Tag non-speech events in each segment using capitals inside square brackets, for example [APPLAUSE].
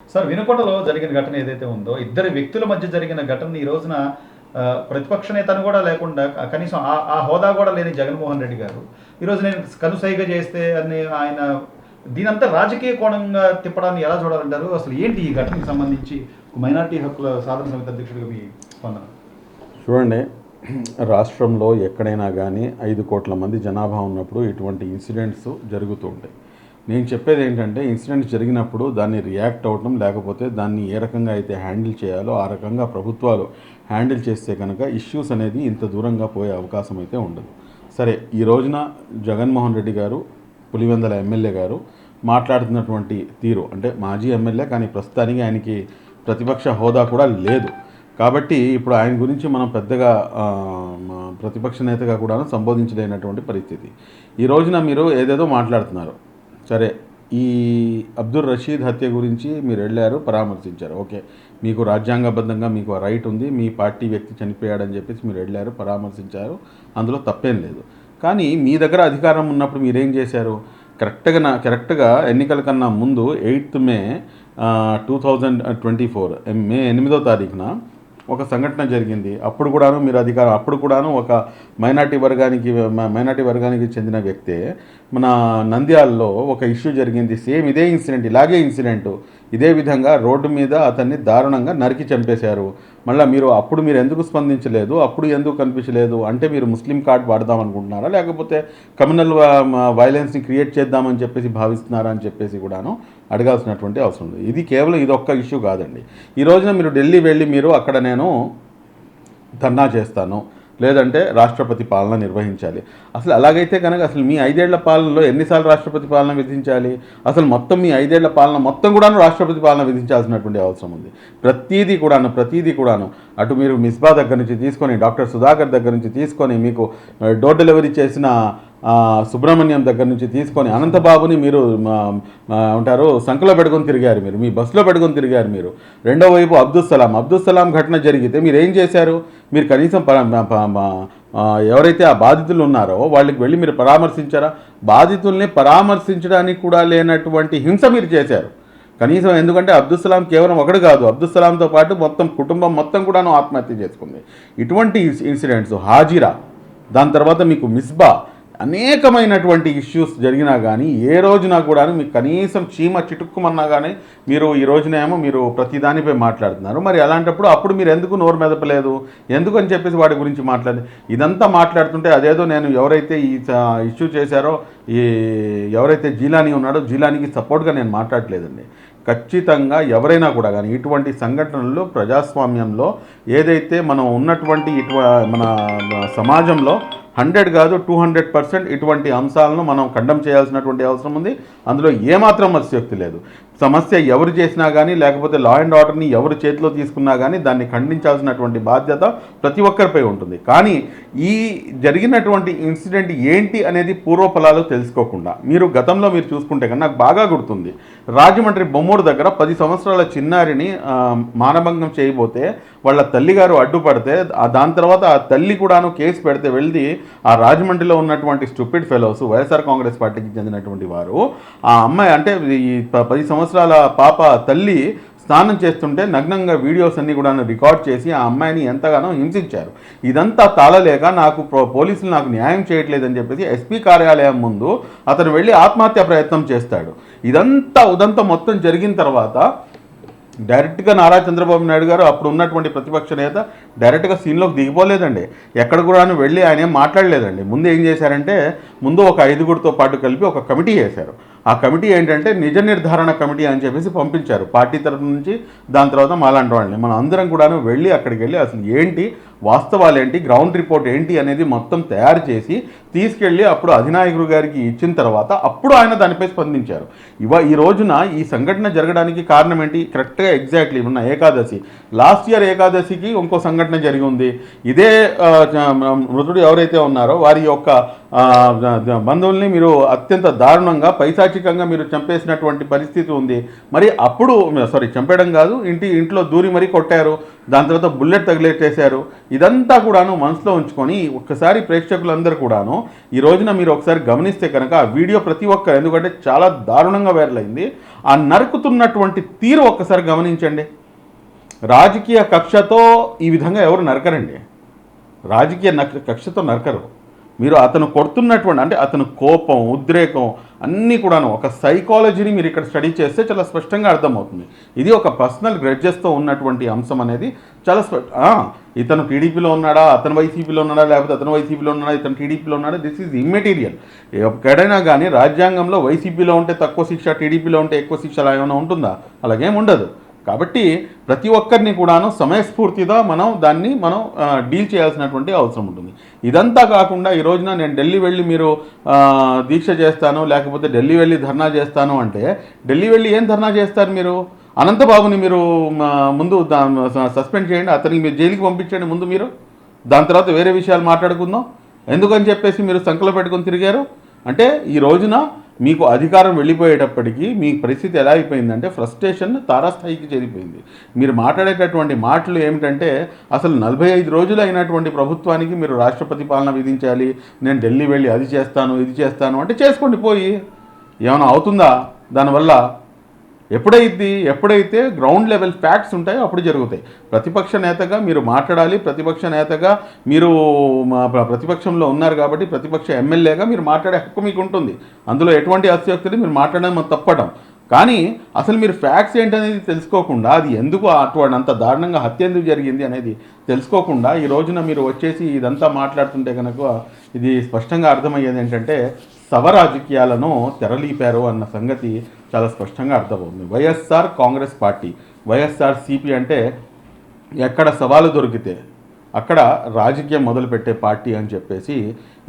Sir వినుకొండలో జరిగిన ఘటన ఏదైతే ఉందో ఇద్దరు వ్యక్తుల మధ్య జరిగిన ఘటన ఈ రోజున ప్రతిపక్ష నేతను కూడా లేకుండా కనీసం ఆ ఆ హోదా కూడా లేని జగన్మోహన్ రెడ్డి గారు ఈరోజు నేను కనుసైగ చేస్తే అని ఆయన దీనంతా రాజకీయ కోణంగా తిప్పడాన్ని ఎలా చూడాలంటారు? అసలు ఏంటి ఈ ఘటనకి సంబంధించి మైనార్టీ హక్కుల సాధన సమితి అధ్యక్షుడిగా మీ స్పందన? చూడండి రాష్ట్రంలో ఎక్కడైనా కానీ ఐదు కోట్ల మంది జనాభా ఉన్నప్పుడు ఇటువంటి ఇన్సిడెంట్స్ జరుగుతూ ఉంటాయి. నేను చెప్పేది ఏంటంటే ఇన్సిడెంట్ జరిగినప్పుడు దాన్ని రియాక్ట్ అవ్వటం లేకపోతే దాన్ని ఏ రకంగా అయితే హ్యాండిల్ చేయాలో ఆ రకంగా ప్రభుత్వాలు హ్యాండిల్ చేస్తే కనుక ఇష్యూస్ అనేది ఇంత దూరంగా పోయే అవకాశం అయితే ఉండదు. సరే ఈ రోజున జగన్మోహన్ రెడ్డి గారు పులివెందల ఎమ్మెల్యే గారు మాట్లాడుతున్నటువంటి తీరు అంటే మాజీ ఎమ్మెల్యే కానీ ప్రస్తుతానికి ఆయనకి ప్రతిపక్ష హోదా కూడా లేదు. కాబట్టి ఇప్పుడు ఆయన గురించి మనం పెద్దగా ప్రతిపక్ష నేతగా కూడా సంబోధించలేనటువంటి పరిస్థితి. ఈ రోజున మీరు ఏదేదో మాట్లాడుతున్నారు. సరే ఈ అబ్దుల్ రషీద్ హత్య గురించి మీరు వెళ్ళారు పరామర్శించారు. ఓకే మీకు రాజ్యాంగబద్ధంగా మీకు ఆ రైట్ ఉంది మీ పార్టీ వ్యక్తి చనిపోయాడని చెప్పేసి మీరు వెళ్ళారు పరామర్శించారు. అందులో తప్పేం లేదు. కానీ మీ దగ్గర అధికారం ఉన్నప్పుడు మీరేం చేశారు? కరెక్ట్గా నా కరెక్ట్గా ఎన్నికల కన్నా ముందు eighth May two thousand twenty four May ఎనిమిదో తారీఖున ఒక సంఘటన జరిగింది. అప్పుడు కూడాను మీరు అధికారం అప్పుడు కూడాను ఒక మైనార్టీ వర్గానికి మైనార్టీ వర్గానికి చెందిన వ్యక్తే మన నంద్యాలలో ఒక ఇష్యూ జరిగింది. సేమ్ ఇదే ఇన్సిడెంట్ ఇలాగే ఇన్సిడెంట్. ఇదే విధంగా రోడ్డు మీద అతన్ని దారుణంగా నరికి చంపేశారు. మళ్ళీ మీరు అప్పుడు మీరు ఎందుకు స్పందించలేదు? అప్పుడు ఎందుకు కనిపించలేదు? అంటే మీరు ముస్లిం కార్డ్ వాడదాం అనుకుంటున్నారా? లేకపోతే కమ్యూనల్ వైలెన్స్ని క్రియేట్ చేద్దామని చెప్పేసి భావిస్తున్నారా అని చెప్పేసి కూడాను అడగాల్సినటువంటి అవసరం ఉంది. ఇది కేవలం ఇది ఒక్క ఇష్యూ కాదండి. ఈ రోజున మీరు ఢిల్లీ వెళ్ళి మీరు అక్కడ నేను ధర్నా చేస్తాను. లేదంటే రాష్ట్రపతి పాలన నిర్వహించాలి. అసలు అలాగైతే కనుక అసలు మీ ఐదేళ్ళ పాలనలో ఎన్నిసార్లు రాష్ట్రపతి పాలన విధించాలి? అసలు మొత్తం మీ ఐదేళ్ళ పాలన మొత్తం కూడాను రాష్ట్రపతి పాలన విధించాల్సినటువంటి అవసరం ఉంది. ప్రతీదీ కూడాను ప్రతీదీ కూడాను అటు మీరు మిస్బా దగ్గర నుంచి తీసుకొని డాక్టర్ సుధాకర్ దగ్గర నుంచి తీసుకొని మీకు డోర్ డెలివరీ చేసిన సుబ్రహ్మణ్యం దగ్గర నుంచి తీసుకొని అనంతబాబుని మీరు ఉంటారు సంఖలో పెట్టుకొని తిరిగారు మీరు మీ బస్సులో పెట్టుకొని తిరిగారు మీరు. రెండో వైపు అబ్దుల్ సలాం అబ్దుల్ సలాం ఘటన జరిగితే మీరు ఏం చేశారు? మీరు కనీసం ప- ఎవరైతే ఆ బాధితులు ఉన్నారో వాళ్ళకి వెళ్ళి మీరు పరామర్శించారా? బాధితుల్ని పరామర్శించడానికి కూడా లేనటువంటి హింస మీరు చేశారు. కనీసం ఎందుకంటే అబ్దుల్సలాం కేవలం ఒకడు కాదు. అబ్దుల్ సలాంతో పాటు మొత్తం కుటుంబం మొత్తం కూడాను ఆత్మహత్య చేసుకుంది. ఇటువంటి ఇన్సిడెంట్స్ హాజిరా దాని తర్వాత మీకు మిస్బా అనేకమైనటువంటి ఇష్యూస్ జరిగినా కానీ ఏ రోజున కూడా మీకు కనీసం చీమ చిటుక్కుమన్నా కానీ మీరు ఈ రోజునేమో మీరు ప్రతి దానిపై మాట్లాడుతున్నారు. మరి అలాంటప్పుడు అప్పుడు మీరు ఎందుకు నోరు మెదపలేదు? ఎందుకు అని చెప్పేసి వాటి గురించి మాట్లాడి ఇదంతా మాట్లాడుతుంటే అదేదో నేను ఎవరైతే ఈ ఇష్యూ చేశారో ఈ ఎవరైతే జీలానీ ఉన్నాడో జీలానీకి సపోర్ట్గా నేను మాట్లాడలేదండి ఖచ్చితంగా ఎవరైనా కూడా కానీ ఇటువంటి సంఘటనలు ప్రజాస్వామ్యంలో ఏదైతే మనం ఉన్నటువంటి ఇటు మన సమాజంలో హండ్రెడ్ కాదు టూ హండ్రెడ్ పర్సెంట్ ఇటువంటి అంశాలను మనం ఖండం చేయాల్సినటువంటి అవసరం ఉంది. అందులో ఏమాత్రం అతిశక్తి లేదు. సమస్య ఎవరు చేసినా కానీ లేకపోతే లా అండ్ ఆర్డర్ని ఎవరు చేతిలో తీసుకున్నా కానీ దాన్ని ఖండించాల్సినటువంటి బాధ్యత ప్రతి ఒక్కరిపై ఉంటుంది. కానీ ఈ జరిగినటువంటి ఇన్సిడెంట్ ఏంటి అనేది పూర్వఫలాలు తెలుసుకోకుండా మీరు గతంలో మీరు చూసుకుంటే కన్నా నాకు బాగా గుర్తుంది. రాజమండ్రి బొమ్మూరు దగ్గర పది సంవత్సరాల చిన్నారిని మానభంగం చేయబోతే వాళ్ళ తల్లిగారు అడ్డుపడితే దాని తర్వాత ఆ తల్లి కూడాను కేసు పెడితే వెళ్ళి ఆ రాజమండ్రిలో ఉన్నటువంటి స్టూపిడ్ ఫెలోస్ వైఎస్ఆర్ కాంగ్రెస్ పార్టీకి చెందినటువంటి వారు ఆ అమ్మాయి అంటే ఈ పది సంవత్సరాలు పాప తల్లి స్నానం చేస్తుంటే నగ్నంగా వీడియోస్ అన్ని కూడా రికార్డ్ చేసి ఆ అమ్మాయిని ఎంతగానో హింసించారు. ఇదంతా తాళలేక నాకు పోలీసులు నాకు న్యాయం చేయట్లేదని చెప్పేసి ఎస్పీ కార్యాలయం ముందు అతను వెళ్ళి ఆత్మహత్య ప్రయత్నం చేస్తాడు. ఇదంతా ఉదంతా మొత్తం జరిగిన తర్వాత డైరెక్ట్గా నారా చంద్రబాబు నాయుడు గారు అప్పుడు ఉన్నటువంటి ప్రతిపక్ష నేత డైరెక్ట్గా సీన్లోకి దిగిపోలేదండి. ఎక్కడ కూడా వెళ్ళి ఆయన ఏం మాట్లాడలేదండి. ముందు ఏం చేశారంటే ముందు ఒక ఐదుగురితో పాటు కలిపి ఒక కమిటీ చేశారు ఆ కమిటీ ఏంటంటే నిజ నిర్ధారణ కమిటీ అని చెప్పేసి పంపించారు. పార్టీ తరఫు నుంచి దాని తర్వాత మాలాంటి వాళ్ళని. మనం అందరం కూడా వెళ్ళి అక్కడికి వెళ్ళి అసలు ఏంటి వాస్తవాలు ఏంటి గ్రౌండ్ రిపోర్ట్ ఏంటి అనేది మొత్తం తయారు చేసి తీసుకెళ్ళి అప్పుడు అధినాయకుడు గారికి ఇచ్చిన తర్వాత అప్పుడు ఆయన దానిపై స్పందించారు. ఇవ ఈ రోజున ఈ సంఘటన జరగడానికి కారణం ఏంటి? కరెక్ట్గా ఎగ్జాక్ట్లీ ఉన్న ఏకాదశి. లాస్ట్ ఇయర్ ఏకాదశికి ఇంకో సంఘటన జరిగి ఉంది. ఇదే మృతుడు ఎవరైతే ఉన్నారో వారి యొక్క బంధువుల్ని మీరు అత్యంత దారుణంగా పైశాచికంగా మీరు చంపేసినటువంటి పరిస్థితి ఉంది. మరి అప్పుడు సారీ చంపేయడం కాదు ఇంటి ఇంట్లో దూరి మరీ కొట్టారు. దాని తర్వాత బుల్లెట్ తగిలేటేశారు. ఇదంతా కూడాను మనసులో ఉంచుకొని ఒక్కసారి ప్రేక్షకులందరూ కూడాను ఈ రోజున మీరు ఒకసారి గమనిస్తే కనుక ఆ వీడియో ప్రతి ఒక్కరు ఎందుకంటే చాలా దారుణంగా వైరల్ అయింది. ఆ నరుకుతున్నటువంటి తీరు ఒక్కసారి గమనించండి. రాజకీయ కక్షతో ఈ విధంగా ఎవరు నరకరండి? రాజకీయ కక్షతో నరకరు. మీరు అతను కొడుతున్నటువంటి అంటే అతను కోపం ఉద్రేకం అన్నీ కూడాను ఒక సైకాలజీని మీరు ఇక్కడ స్టడీ చేస్తే చాలా స్పష్టంగా అర్థమవుతుంది. ఇది ఒక పర్సనల్ గ్రెడ్జెస్తో ఉన్నటువంటి అంశం అనేది చాలా స్ప ఇతను టీడీపీలో ఉన్నాడా అతను వైసీపీలో ఉన్నాడా లేకపోతే అతను వైసీపీలో ఉన్నాడా ఇతను టీడీపీలో ఉన్నాడా దిస్ ఈజ్ ఇమ్మెటీరియల్ ఎక్కడైనా కానీ రాజ్యాంగంలో వైసీపీలో ఉంటే తక్కువ శిక్ష టీడీపీలో ఉంటే ఎక్కువ శిక్ష అలా ఏమైనా ఉంటుందా? అలాగేం ఉండదు. కాబట్టి ప్రతి ఒక్కరిని కూడాను సమయస్ఫూర్తిగా మనం దాన్ని మనం డీల్ చేయాల్సినటువంటి అవసరం ఉంటుంది. ఇదంతా కాకుండా ఈ రోజున నేను ఢిల్లీ వెళ్ళి మీరు దీక్ష చేస్తాను లేకపోతే ఢిల్లీ వెళ్ళి ధర్నా చేస్తాను అంటే ఢిల్లీ వెళ్ళి ఏం ధర్నా చేస్తారు మీరు? అనంతబాబుని మీరు ముందు సస్పెండ్ చేయండి అతనికి మీరు జైలుకి పంపించండి ముందు మీరు. దాని తర్వాత వేరే విషయాలు మాట్లాడుకుందాం. ఎందుకని చెప్పేసి మీరు సంకలం పెట్టుకొని తిరిగారు? అంటే ఈ రోజున మీకు అధికారం వెళ్ళిపోయేటప్పటికీ మీ పరిస్థితి ఎలా అయిపోయిందంటే ఫ్రస్ట్రేషన్ తారాస్థాయికి చేరిపోయింది. మీరు మాట్లాడేటటువంటి మాటలు ఏమిటంటే అసలు నలభై ఐదు రోజులు అయినటువంటి ప్రభుత్వానికి మీరు రాష్ట్రపతి పాలన విధించాలి నేను ఢిల్లీ వెళ్ళి అది చేస్తాను ఇది చేస్తాను అంటే చేసుకోండి పోయి. ఏమైనా అవుతుందా? దానివల్ల ఎప్పుడైతే ఎప్పుడైతే గ్రౌండ్ లెవెల్ ఫ్యాక్ట్స్ ఉంటాయో అప్పుడు జరుగుతాయి. ప్రతిపక్ష నేతగా మీరు మాట్లాడాలి ప్రతిపక్ష నేతగా మీరు మా ప్ర- ప్రతిపక్షంలో ఉన్నారు కాబట్టి ప్రతిపక్ష ఎమ్మెల్యేగా మీరు మాట్లాడే హక్కు మీకు ఉంటుంది అందులో ఎటువంటి అత్యోక్తిని మీరు మాట్లాడడం తప్పడం కానీ అసలు మీరు ఫ్యాక్ట్స్ ఏంటనేది తెలుసుకోకుండా అది ఎందుకు అటువంటి అంత దారుణంగా హత్య ఎందుకు జరిగింది అనేది తెలుసుకోకుండా ఈ రోజున మీరు వచ్చేసి ఇదంతా మాట్లాడుతుంటే కనుక ఇది స్పష్టంగా అర్థమయ్యేది ఏంటంటే సవ రాజకీయాలను తెరలీపారు అన్న సంగతి చాలా స్పష్టంగా అర్థమవుతుంది. YSR Congress party YSR CP అంటే ఎక్కడ సవాలు దొరికితే అక్కడ రాజకీయం మొదలుపెట్టే పార్టీ అని చెప్పేసి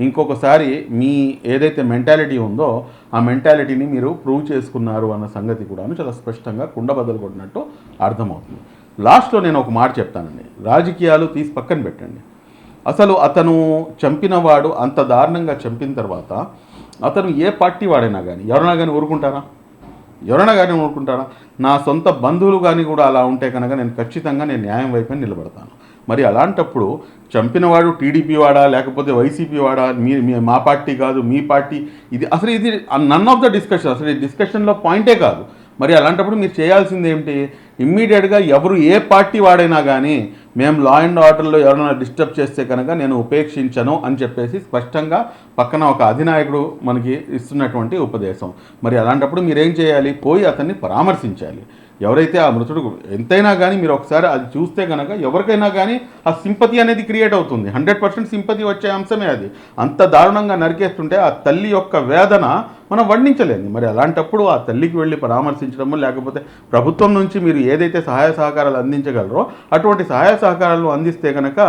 ఇంకొకసారి మీ ఏదైతే మెంటాలిటీ ఉందో ఆ మెంటాలిటీని మీరు ప్రూవ్ చేసుకున్నారు అన్న సంగతి కూడాను చాలా స్పష్టంగా కుండబద్దలు కొట్టినట్టు అర్థమవుతుంది. లాస్ట్లో నేను ఒక మాట చెప్తానండి. రాజకీయాలు తీసి పక్కన పెట్టండి. అసలు అతను చంపినవాడు అంత దారుణంగా చంపిన తర్వాత అతను ఏ పార్టీ వాడైనా కానీ ఎవరైనా కానీ ఊరుకుంటారా? ఎవరైనా కానీ ఊరుకుంటారా? నా సొంత బంధువులు కానీ కూడా అలా ఉంటే కనుక నేను ఖచ్చితంగా నేను న్యాయం వైపు నిలబడతాను. మరి అలాంటప్పుడు చంపినవాడు టీడీపీ వాడా లేకపోతే వైసీపీ వాడా మీ మా పార్టీ కాదు మీ పార్టీ ఇది అసలు ఇది నన్ ఆఫ్ ద డిస్కషన్ అసలు ఈ డిస్కషన్లో పాయింటే కాదు. మరి అలాంటప్పుడు మీరు చేయాల్సింది ఏమిటి ఇమ్మీడియట్గా ఎవరు ఏ పార్టీ వాడైనా కానీ మేము లా అండ్ ఆర్డర్లో ఎవరైనా డిస్టర్బ్ చేస్తే కనుక నేను ఉపేక్షించను అని చెప్పేసి స్పష్టంగా పక్కన ఒక అధినాయకుడు మనకి ఇస్తున్నటువంటి ఉపదేశం. మరి అలాంటప్పుడు మీరేం చేయాలి? పోయి అతన్ని పరామర్శించాలి. ఎవరైతే ఆ మృతుడు ఎంతైనా కానీ మీరు ఒకసారి అది చూస్తే కనుక ఎవరికైనా కానీ ఆ సింపతి అనేది క్రియేట్ అవుతుంది. హండ్రెడ్ పర్సెంట్ సింపతి వచ్చే అంశమే అది. అంత దారుణంగా నరికేస్తుంటే ఆ తల్లి యొక్క వేదన మనం వర్ణించలేదు మరి అలాంటప్పుడు ఆ తల్లికి వెళ్ళి పరామర్శించడము లేకపోతే ప్రభుత్వం నుంచి మీరు ఏదైతే సహాయ సహకారాలు అందించగలరో అటువంటి సహాయ సహకారాలు అందిస్తే కనుక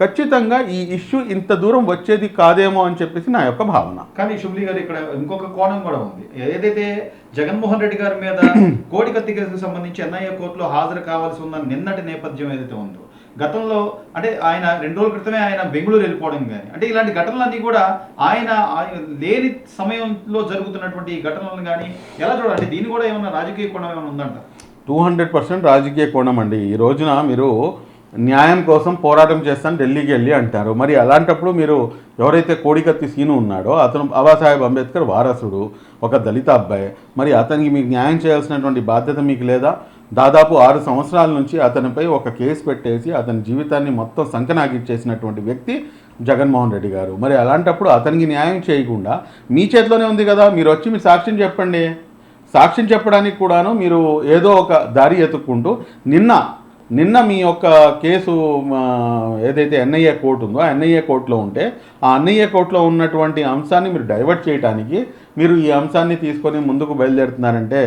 ఖచ్చితంగా ఈ ఇష్యూ ఇంత దూరం వచ్చేది కాదేమో అని చెప్పేసి నా యొక్క భావన. కానీ శుభ్లి గారు ఇక్కడ ఇంకొక కోణం కూడా ఉంది. ఏదైతే జగన్మోహన్ రెడ్డి గారి మీద [CLEARS THROAT] కోడికత్తి కేసుకు సంబంధించి ఎన్ఐఏ కోర్టులో హాజరు కావాల్సి ఉన్న నిన్నటి నేపథ్యం ఏదైతే ఉందో గతంలో అంటే ఆయన రెండు రోజుల క్రితమే ఆయన బెంగళూరు వెళ్ళిపోవడం కానీ అంటే ఇలాంటి ఘటనలన్నీ కూడా ఆయన ఆయన లేని సమయంలో జరుగుతున్నటువంటి ఈ ఘటనలను కానీ ఎలా చూడాలి? దీని కూడా ఏమన్నా రాజకీయ కోణం ఏమైనా ఉందంట టూ హండ్రెడ్ పర్సెంట్ రాజకీయ కోణం అండి. ఈ రోజున మీరు న్యాయం కోసం పోరాటం చేస్తాను ఢిల్లీకి వెళ్ళి అంటారు. మరి అలాంటప్పుడు మీరు ఎవరైతే కోడికత్తి సీను ఉన్నాడో అతను బాబాసాహెబ్ అంబేద్కర్ వారసుడు ఒక దళిత అబ్బాయి. మరి అతనికి మీకు న్యాయం చేయాల్సినటువంటి బాధ్యత మీకు లేదా? దాదాపు ఆరు సంవత్సరాల నుంచి అతనిపై ఒక కేసు పెట్టేసి అతని జీవితాన్ని మొత్తం సంకనాగిచ్చేసినటువంటి వ్యక్తి జగన్మోహన్ రెడ్డి గారు. మరి అలాంటప్పుడు అతనికి న్యాయం చేయకుండా మీ చేతిలోనే ఉంది కదా మీరు వచ్చి మీరు సాక్ష్యం చెప్పండి. సాక్ష్యం చెప్పడానికి కూడాను మీరు ఏదో ఒక దారి ఎత్తుక్కుంటూ నిన్న నిన్న మీ యొక్క కేసు ఏదైతే ఎన్ఐఏ కోర్టు ఉందో ఆ ఎన్ఐఏ కోర్టులో ఉంటే ఆ ఎన్ఐఏ కోర్టులో ఉన్నటువంటి అంశాన్ని మీరు డైవర్ట్ చేయడానికి మీరు ఈ అంశాన్ని తీసుకొని ముందుకు బయలుదేరుతున్నారంటే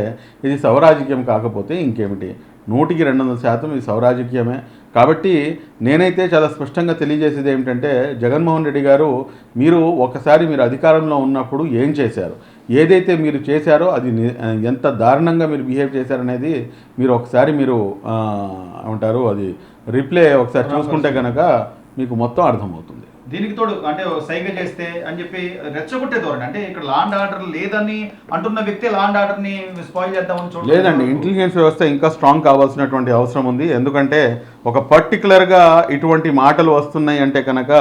ఇది సౌరాజకీయం కాకపోతే ఇంకేమిటి? నూటికి రెండు వందల శాతం ఇది సౌరాజకీయమే కాబట్టి నేనైతే చాలా స్పష్టంగా తెలియజేసేది ఏమిటంటే జగన్మోహన్ రెడ్డి గారు మీరు ఒకసారి మీరు అధికారంలో ఉన్నప్పుడు ఏం చేశారు? ఏదైతే మీరు చేశారో అది ఎంత దారుణంగా మీరు బిహేవ్ చేశారనేది మీరు ఒకసారి మీరు ఏమంటారు అది రిప్లే ఒకసారి చూసుకుంటే కనుక మీకు మొత్తం అర్థమవుతుంది. దీనికి తోడు అంటే సైగ చేస్తే అని చెప్పి రెచ్చగొట్టే ధోరణి. అంటే ఇక్కడ లాండ్ ఆర్డర్ లేదని అంటున్న వ్యక్తి లాండ్ ఆర్డర్ని స్పాయిల్ చేద్దామని చూడలేదు. లేదండి ఇంటెలిజెన్స్ వ్యవస్థ ఇంకా స్ట్రాంగ్ కావాల్సినటువంటి అవసరం ఉంది. ఎందుకంటే ఒక పర్టికులర్గా ఇటువంటి మాటలు వస్తున్నాయి అంటే కనుక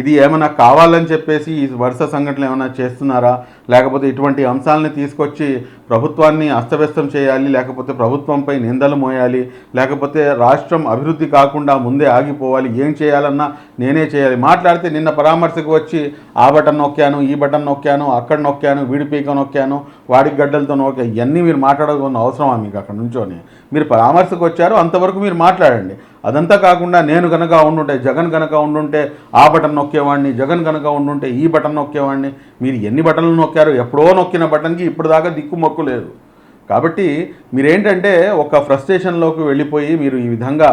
ఇది ఏమైనా కావాలని చెప్పేసి ఈ వరుస సంఘటనలు ఏమైనా చేస్తున్నారా? లేకపోతే ఇటువంటి అంశాలని తీసుకొచ్చి ప్రభుత్వాన్ని అస్తవ్యస్తం చేయాలి లేకపోతే ప్రభుత్వంపై నిందలు మోయాలి లేకపోతే రాష్ట్రం అభివృద్ధి కాకుండా ముందే ఆగిపోవాలి ఏం చేయాలన్నా నేనే చేయాలి. మాట్లాడితే నిన్న పరామర్శకు వచ్చి ఆ బటన్ నొక్కాను ఈ బటన్ నొక్కాను అక్కడ నొక్కాను వీడి పీక నొక్కాను వాడి గడ్డలతో నొక్కా ఇవన్నీ మీరు మాట్లాడకుండా అవసరమా మీకు అక్కడ నుంచోని? మీరు పరామర్శకు వచ్చారు అంతవరకు మీరు మాట్లాడండి. అదంతా కాకుండా నేను కనుక ఉండుంటే జగన్ కనుక ఉండుంటే ఆ బటన్ నొక్కేవాడిని జగన్ కనుక ఉండుంటే ఈ బటన్ నొక్కేవాడిని మీరు ఎన్ని బటన్లు నొక్కారు ఎప్పుడో నొక్కిన బటన్కి ఇప్పుడు దాకా దిక్కు మొక్కు లేదు. కాబట్టి మీరేంటంటే ఒక ఫ్రస్ట్రేషన్లోకి వెళ్ళిపోయి మీరు ఈ విధంగా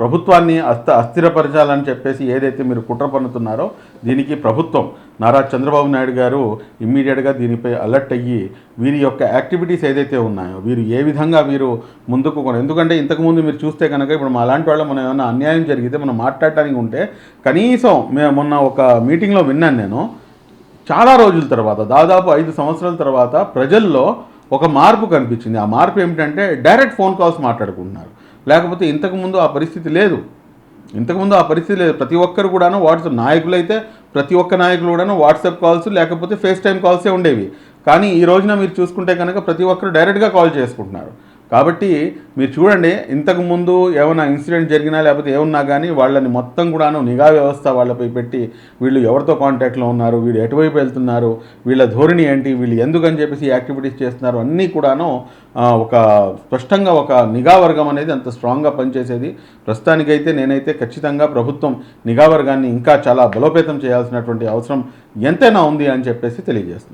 ప్రభుత్వాన్ని అస్థ అస్థిరపరచాలని చెప్పేసి ఏదైతే మీరు కుట్ర పన్నుతున్నారో దీనికి ప్రభుత్వం నారా చంద్రబాబు నాయుడు గారు ఇమ్మీడియట్గా దీనిపై అలర్ట్ అయ్యి వీరి యొక్క యాక్టివిటీస్ ఏదైతే ఉన్నాయో వీరు ఏ విధంగా వీరు ముందుకు కొన ఎందుకంటే ఇంతకుముందు మీరు చూస్తే కనుక ఇప్పుడు మా అలాంటి వాళ్ళు మనం ఏమైనా అన్యాయం జరిగితే మనం మాట్లాడటానికి ఉంటే కనీసం మేము మొన్న ఒక మీటింగ్లో విన్నాను నేను. చాలా రోజుల తర్వాత దాదాపు ఐదు సంవత్సరాల తర్వాత ప్రజల్లో ఒక మార్పు కనిపించింది. ఆ మార్పు ఏమిటంటే డైరెక్ట్ ఫోన్ కాల్స్ మాట్లాడుకుంటున్నారు. లేకపోతే ఇంతకుముందు ఆ పరిస్థితి లేదు. ఇంతకుముందు ఆ పరిస్థితి లేదు. ప్రతి ఒక్కరు కూడాను వాట్సాప్ నాయకులైతే ప్రతి ఒక్క నాయకులు కూడాను వాట్సాప్ కాల్స్ లేకపోతే ఫేస్ టైం కాల్సే ఉండేవి. కానీ ఈ రోజున మీరు చూసుకుంటే కనుక ప్రతి ఒక్కరు డైరెక్ట్గా కాల్ చేసుకుంటున్నారు. కాబట్టి మీరు చూడండి ఇంతకు ముందు ఏమైనా ఇన్సిడెంట్ జరిగినా లేకపోతే ఏమున్నా కానీ వాళ్ళని మొత్తం కూడాను నిఘా వ్యవస్థ వాళ్ళపై పెట్టి వీళ్ళు ఎవరితో కాంటాక్ట్లో ఉన్నారు వీళ్ళు ఎటువైపు వెళ్తున్నారు వీళ్ళ ధోరణి ఏంటి వీళ్ళు ఎందుకని చెప్పేసి యాక్టివిటీస్ చేస్తున్నారు అన్నీ కూడాను ఒక స్పష్టంగా ఒక నిఘా వర్గం అనేది అంత స్ట్రాంగ్గా పనిచేసేది. ప్రస్తుతానికైతే నేనైతే ఖచ్చితంగా ప్రభుత్వం నిఘా వర్గాన్ని ఇంకా చాలా బలోపేతం చేయాల్సినటువంటి అవసరం ఎంతైనా ఉంది అని చెప్పేసి తెలియజేస్తుంది